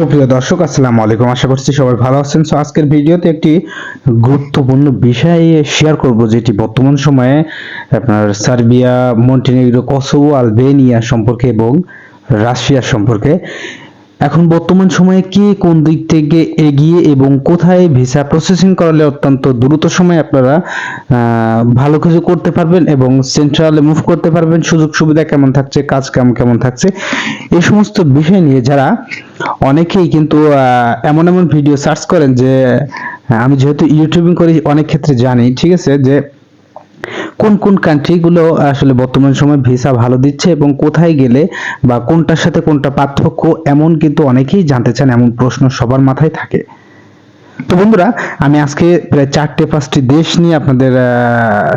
সুপ্রিয় দর্শক, আসসালামু আলাইকুম। আশা করছি সবাই ভালো আছেন। সো আজকের ভিডিওতে একটি গুরুত্বপূর্ণ বিষয় শেয়ার করব, যেটি বর্তমান সময়ে আপনার সার্বিয়া, মন্টিনেগ্রো, কসোভো, আলবেনিয়া সম্পর্কে এবং রাশিয়া সম্পর্কে। এখন বর্তমান সময়ে কে কোন দিক থেকে এগিয়ে এবং কোথায় ভিসা প্রসেসিং করালে অত্যন্ত দ্রুত সময়ে আপনারা ভালো কিছু করতে পারবেন এবং সেন্ট্রালে মুভ করতে পারবেন? সুযোগ সুবিধা কেমন থাকছে? কাজ কেমন কেমন থাকছে? এই সমস্ত বিষয় নিয়ে যারা অনেকেই কিন্তু এমন এমন ভিডিও সার্চ করেন যে, আমি যেহেতু ইউটিউবিং করি, অনেক ক্ষেত্রে জানি, ঠিক আছে? যে কোন কোন কান্ট্রিগুলো আসলে বর্তমান সময় ভিসা ভালো দিচ্ছে এবং কোথায় গেলে বা কোনটার সাথে কোনটা পার্থক্য এমন কিন্তু অনেকেই জানতে চান, এমন প্রশ্ন সবার মাথায় থাকে। তো বন্ধুরা, আমি আজকে প্রায় চারটে পাঁচটি দেশ নিয়ে আপনাদের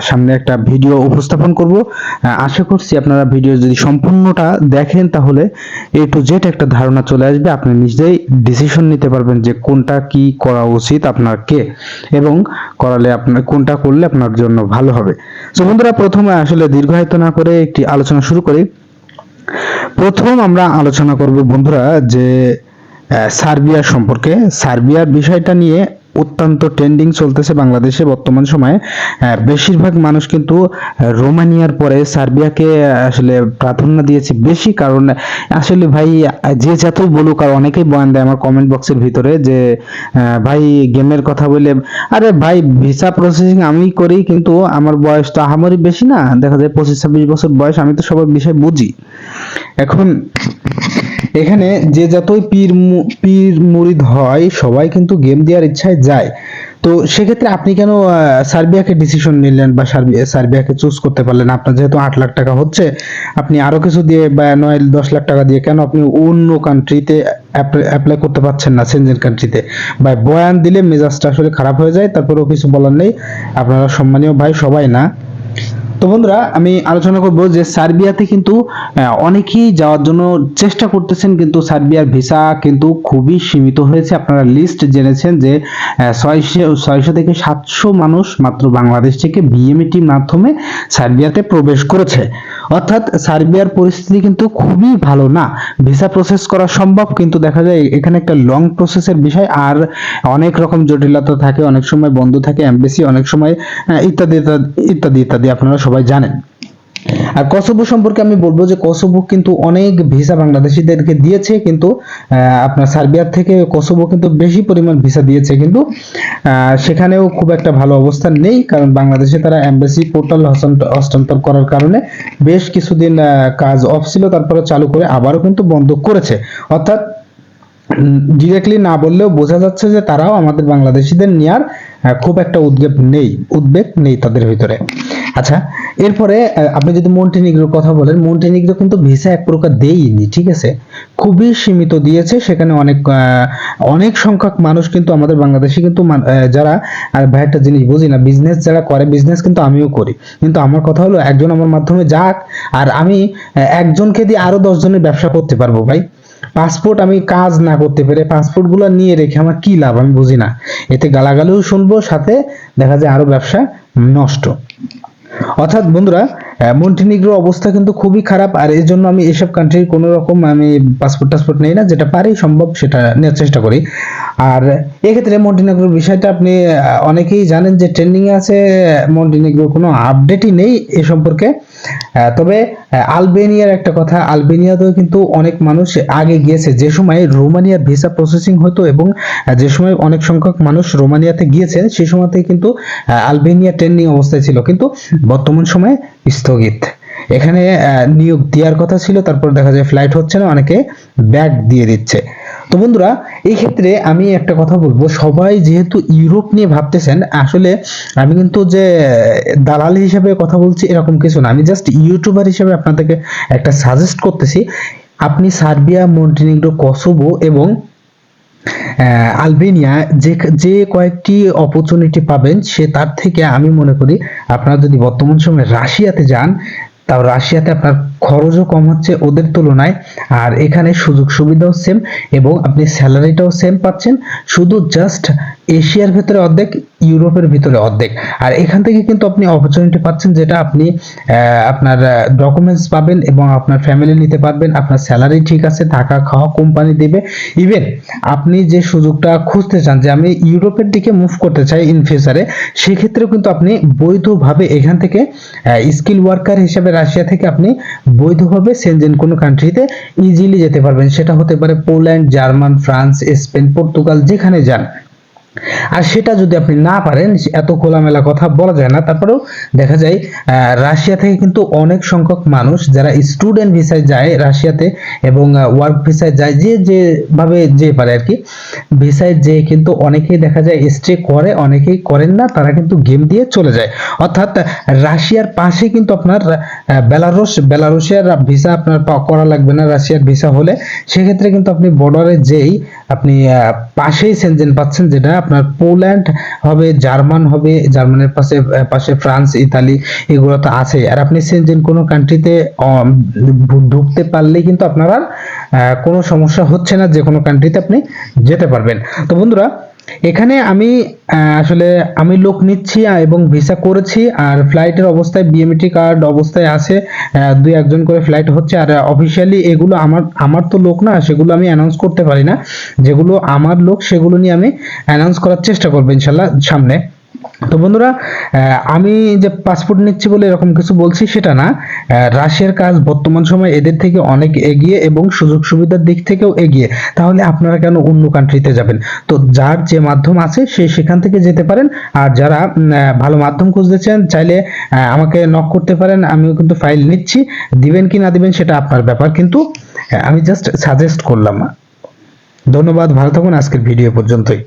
সামনে একটা ভিডিও উপস্থাপন করব। আশা করছি আপনারা ভিডিও যদি সম্পূর্ণটা দেখেন তাহলে এ টু জেড একটা ধারণা চলে আসবে। আপনি নিজেই ডিসিশন নিতে পারবেন যে কোনটা কি করা উচিত আপনার কে এবং করালে আপনার কোনটা করলে আপনার জন্য ভালো হবে। তো বন্ধুরা, প্রথমে আসলে দীর্ঘায়িত না করে একটি আলোচনা শুরু করি। প্রথম আমরা আলোচনা করব বন্ধুরা যে সার্বিয়া সম্পর্কে। সার্বিয়ার বিষয়টা নিয়ে অত্যন্ত ট্রেন্ডিং চলতেছে বাংলাদেশে বর্তমান সময়ে। বেশিরভাগ মানুষ কিন্তু রোমানিয়ার পরে সার্বিয়াকে আসলে প্রাধান্য দিয়েছে বেশি কারণ, আসলে ভাই, যে যতই বলুক আর অনেকেই বয়ান দেয় আমার কমেন্ট বক্সের ভিতরে যে ভাই, গেমের কথা বলে, আরে ভাই ভিসা প্রসেসিং আমি করি কিন্তু আমার বয়স তো আহামরি বেশি না। দেখা যায় পঁচিশ ছাব্বিশ বছর বয়স, আমি তো সবার বিষয় বুঝি। এখন এখানে যে যতই পীর পীর মুরিদ হয়, সবাই কিন্তু গেম দেওয়ার ইচ্ছায় যায়। তো সেক্ষেত্রে আপনি কেন সার্বিয়াকে ডিসিশন নিলেন বা সার্বিয়া সার্বিয়াকে চুজ করতে পারলেন? আপনার যেহেতু আট লাখ টাকা হচ্ছে, আপনি আরও কিছু দিয়ে বা নয়, দশ লাখ টাকা দিয়ে কেন আপনি অন্য কান্ট্রিতে অ্যাপ্লাই করতে পারছেন না সেনজেন কান্ট্রিতে বা বয়ান দিলে মেজাজটা আসলে খারাপ হয়ে যায়, তারপরেও কিছু বলার নেই। আপনারা সম্মানীয় ভাই, সবাই না। তো বন্ধুরা, আমি আলোচনা করব যে সার্বিয়াতে কিন্তু অনেকেই যাওয়ার জন্য চেষ্টা করতেছেন, কিন্তু সার্বিয়ার ভিসা কিন্তু খুবই সীমিত হয়েছে। আপনারা লিস্ট জেনেছেন যে ছয়শো ছয়শো থেকে সাতশো মানুষ মাত্র বাংলাদেশ থেকে বিএমইটির মাধ্যমে সার্বিয়াতে প্রবেশ করেছে। অর্থাৎ সার্বিয়ার পরিস্থিতি কিন্তু খুবই ভালো না। ভিসা প্রসেস করা সম্ভব, কিন্তু দেখা যায় এখানে একটা লং প্রসেসের বিষয়, আর অনেক রকম জটিলতা থাকে, অনেক সময় বন্ধ থাকে এমবেসি অনেক সময় ইত্যাদি, ইত্যাদি- ইত্যাদি আপনারা জানেন। আর কসোভো সম্পর্কে আমি বলব যে কসোভো কিন্তু অনেক ভিসা বাংলাদেশিদেরকে দিয়েছে কিন্তু আপনার সার্বিয়ার থেকে কসোভো কিন্তু বেশি পরিমাণ ভিসা দিয়েছে কিন্তু সেখানেও খুব একটা ভালো অবস্থান নেই কারণ বাংলাদেশে তারা এমবাসি পোর্টাল হস্তান্তর করার কারণে বেশ কিছুদিন কাজ অফ ছিল তারপরে চালু করে আবারও কিন্তু বন্ধ করেছে। অর্থাৎ ডিরেক্টলি না বললেও বোঝা যাচ্ছে যে তারাও আমাদের বাংলাদেশিদের আহ, খুব একটা উদ্বেগ নেই উদ্বেগ নেই তাদের ভিতরে। আচ্ছা এরপরে আপনি যদি মন্টিনিগ্রোর কথা বলেন, মন্টিনিগ্রো কিন্তু ভিসা এক প্রকার দেয়নি ঠিক আছে? খুবই সীমিত দিয়েছে, সেখানে অনেক অনেক সংখ্যক মানুষ কিন্তু আমাদের বাংলাদেশে কিন্তু যারা ভাই একটা জিনিস বুঝি না বিজনেস যারা করে বিজনেস কিন্তু আমিও করি। কিন্তু আমার কথা হলো, একজন আমার মাধ্যমে যাক, আর আমি একজনকে দিয়ে আরও দশ জনের ব্যবসা করতে পারব, ভাই। পাসপোর্ট আমি কাজ না করতে পেরে পাসপোর্টগুলো নিয়ে রেখে আমার কি লাভ, আমি বুঝি না। এতে গালাগালিও শুনব, সাথে দেখা যায় আরও ব্যবসা নষ্ট। অর্থাৎ বন্ধুরা মন্টিনিগ্রো অবস্থা কিন্তু খুবই খারাপ, আর এর জন্য আমি এসব কান্ট্রির কোনো রকম আমি পাসপোর্ট টাসপোর্ট নেই না, যেটা পারি সম্ভব সেটা নেওয়ার চেষ্টা করি। আর এক্ষেত্রে মন্টিনিগ্রোর বিষয়টা আপনি অনেকেই জানেন যে ট্রেন্ডিংয়ে আছে মন্টিনিগ্রোর কোনো আপডেটই নেই এ সম্পর্কে। তবে আলবেনিয়ার একটা কথা, আলবেনিয়াতেও কিন্তু অনেক মানুষ আগে গিয়েছে। যে সময় রোমানিয়ার ভিসা প্রসেসিং হতো এবং যে সময় অনেক সংখ্যক মানুষ রোমানিয়াতে গিয়েছেন, সেই সময়তে কিন্তু আলবেনিয়া ট্রেন্ডিং অবস্থায় ছিল। কিন্তু বর্তমান সময়ে স্থগিত। এখানে নিয়োগ দেওয়ার কথা ছিল, তারপর দেখা যায় ফ্লাইট হচ্ছে না, অনেকে ব্যাগ দিয়ে দিচ্ছে। তো বন্ধুরা এই ক্ষেত্রে আমি একটা কথা বলব, সবাই যেহেতু ইউরোপ নিয়ে ভাবতেছেন, আসলে আমি কিন্তু যে দালাল হিসেবে কথা বলছি এরকম কিছু না। আমি জাস্ট ইউটিউবার হিসেবে আপনাদেরকে একটা সাজেস্ট করতেছি, আপনি সার্বিয়া, মন্টিনিগ্রো, কসোভো এবং আলবেনিয়া যে যে কয়েকটি অপরচুনিটি পাবেন, সে তার থেকে আমি মনে করি, আপনারা যদি বর্তমান সময়ে রাশিয়াতে যান, তাও রাশিয়াতে আপনার খরচও কম হচ্ছে ওদের তুলনায়। আর এখানে সুযোগ সুবিধাও সেম এবং আপনি স্যালারিটাও সেম পাচ্ছেন। শুধু জাস্ট এশিয়ার ভেতরে অর্ধেক, ইউরোপের ভিতরে অর্ধেক। আর এখান থেকে কিন্তু আপনি অপরচুনিটি পাচ্ছেন যেটা আপনি আপনার ডকুমেন্টস পাবেন এবং আপনার ফ্যামিলি নিতে পারবেন। আপনার স্যালারি ঠিক আছে, থাকা খাওয়া কোম্পানি দিবে। ইভেন আপনি যে সুযোগটা খুঁজতে চান, যে আমি ইউরোপের দিকে মুভ করতে চাই ইন ফিউচারে সেক্ষেত্রেও কিন্তু আপনি বৈধভাবে এখান থেকে স্কিল ওয়ার্কার হিসেবে রাশিয়া থেকে আপনি বৈধভাবে সেনজেন কোনো কান্ট্রিতে ইজিলি যেতে পারবেন। সেটা হতে পারে Poland German France Spain Portugal যেখানে যান। আর সেটা যদি আপনি না পারেন এত খোলামেলা কথা বলা যায় না, তারপরেও দেখা যায় রাশিয়া থেকে কিন্তু অনেক সংখ্যক মানুষ যারা স্টুডেন্ট ভিসায় যায় রাশিয়াতে এবং ওয়ার্ক ভিসায় যায়, যে যেভাবে যে পারে আর কি ভিসায় যে কিন্তু অনেকেই দেখা যায় স্টে করে, অনেকেই করেন না, তারা কিন্তু গেম দিয়ে চলে যায়। অর্থাৎ রাশিয়ার পাশে কিন্তু আপনার বেলারুশ, বেলারুশের ভিসা আপনার করা লাগবে না রাশিয়ার ভিসা হলে। সেক্ষেত্রে কিন্তু আপনি বর্ডারে যেই আপনি পাশেই সেনজেন পাচ্ছেন যেটা, আপনার পোল্যান্ড হবে, জার্মান হবে, জার্মানের পাশে পাশে ফ্রান্স, ইতালি, এগুলো তো আছে। আর আপনি সেনজেন কোনো কান্ট্রিতে ঢুকতে পারলে কিন্তু আপনার আর কোনো সমস্যা হচ্ছে না, যে কোনো কান্ট্রিতে আপনি যেতে পারবেন। তো বন্ধুরা এখানে আমি আসলে আমি লোক নিচ্ছি এবং ভিসা করেছি, আর ফ্লাইটের অবস্থায় বিএমটি কার্ড অবস্থায় আছে দুই একজন করে ফ্লাইট হচ্ছে, আর অফিসিয়ালি এগুলো আমার আমার তো লোক না, সেগুলো আমি অ্যানাউন্স করতে পারি না। যেগুলো আমার লোক, সেগুলো নিয়ে আমি অ্যানাউন্স করার চেষ্টা করব, ইনশাল্লাহ, সামনে। তো বন্ধুরা আমি যে পাসপোর্ট নিচ্ছি বলে এরকম কিছু বলছি সেটা না। রাশিয়ার কাজ বর্তমান সময় এদের থেকে অনেক এগিয়ে এবং সুযোগ সুবিধার দিক থেকেও এগিয়ে। তাহলে আপনারা কেন অন্য কান্ট্রিতে যাবেন? তো যার যে মাধ্যম আছে সে সেখান থেকে যেতে পারেন। আর যারা ভালো মাধ্যম খুঁজতেছেন চাইলে আমাকে নক করতে পারেন। আমিও কিন্তু ফাইল নিচ্ছি। দিবেন কি না দিবেন সেটা আপনার ব্যাপার। কিন্তু আমি জাস্ট সাজেস্ট করলাম। ধন্যবাদ। ভালো থাকুন। আজকের ভিডিও পর্যন্তই।